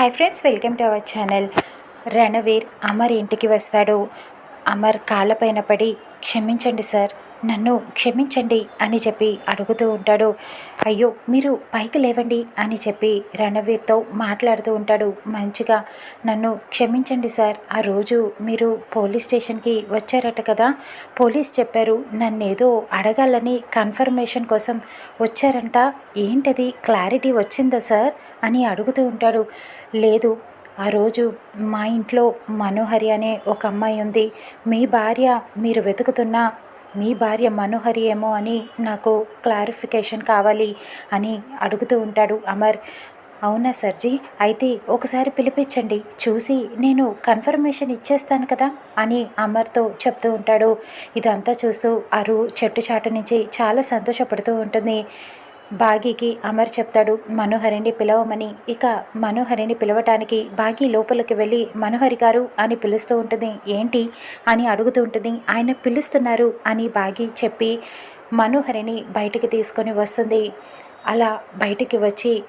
Hi friends welcome to our channel Ranveer Amar ఇంటికి వస్తాడు. అమర్ కాళ్ళపైన పడి క్షమించండి సార్ నన్ను క్షమించండి అని చెప్పి అడుగుతూ ఉంటాడు. అయ్యో మీరు పైకి లేవండి అని చెప్పి రణవీర్తో మాట్లాడుతూ ఉంటాడు. మంచిగా నన్ను క్షమించండి సార్ ఆ రోజు మీరు పోలీస్ స్టేషన్కి వచ్చారట కదా పోలీస్ చెప్పారు నన్ను ఏదో అడగాలని కన్ఫర్మేషన్ కోసం వచ్చారంట ఏంటది క్లారిటీ వచ్చిందా సార్? అని అడుగుతూ ఉంటాడు. లేదు ఆ రోజు మా ఇంట్లో మనోహరి అనే ఒక అమ్మాయి ఉంది. మీ భార్య మీరు వెతుకుతున్న మీ భార్య మనోహరి ఏమో అని నాకు క్లారిఫికేషన్ కావాలి అని అడుగుతూ ఉంటాడు అమర్. అవునా సర్జీ? అయితే ఒకసారి పిలిపించండి. చూసి నేను కన్ఫర్మేషన్ ఇచ్చేస్తాను కదా అని అమర్తో చెప్తూ ఉంటాడు. ఇదంతా చూస్తూ అరు చెట్టు చాటు నుంచి చాలా సంతోషపడుతూ ఉంటుంది. బాగీకి అమర్ చెప్తాడు మనోహరిని పిలవమని. ఇక మనోహరిని పిలవటానికి బాగీ లోపలికి వెళ్ళి మనోహరి గారు అని పిలుస్తూ ఉంటుంది. ఏంటి? అని అడుగుతూ ఉంటుంది. ఆయన పిలుస్తున్నారు అని బాగీ చెప్పి మనోహరిని బయటికి తీసుకొని వస్తుంది. అలా బయటికి వచ్చి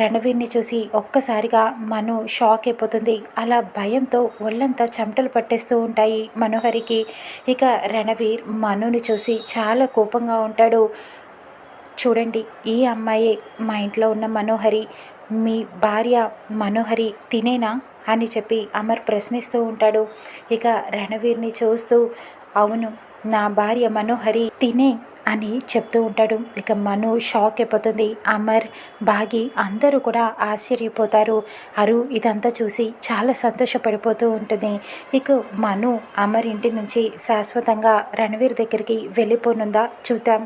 రణవీర్ని చూసి ఒక్కసారిగా మను షాక్ అయిపోతుంది. అలా భయంతో ఒళ్ళంతా చెమటలు పట్టేస్తూ ఉంటాయి మనోహరికి. ఇక రణవీర్ మనుని చూసి చాలా కోపంగా ఉంటాడు. చూడండి ఈ అమ్మాయే మా ఇంట్లో ఉన్న మనోహరి మీ భార్య మనోహరి తినేనా? అని చెప్పి అమర్ ప్రశ్నిస్తూ ఉంటాడు. ఇక రణవీర్ని చూస్తూ అవును నా భార్య మనోహరి తినే అని చెప్తూ ఉంటాడు. ఇక మను షాక్ అయిపోతుంది. అమర్ బాగి అందరూ కూడా ఆశ్చర్యపోతారు. అరు ఇదంతా చూసి చాలా సంతోషపడిపోతూ ఉంటుంది. ఇక మను అమర్ ఇంటి నుంచి శాశ్వతంగా రణవీర్ దగ్గరికి వెళ్ళిపోనుందా చూద్దాం.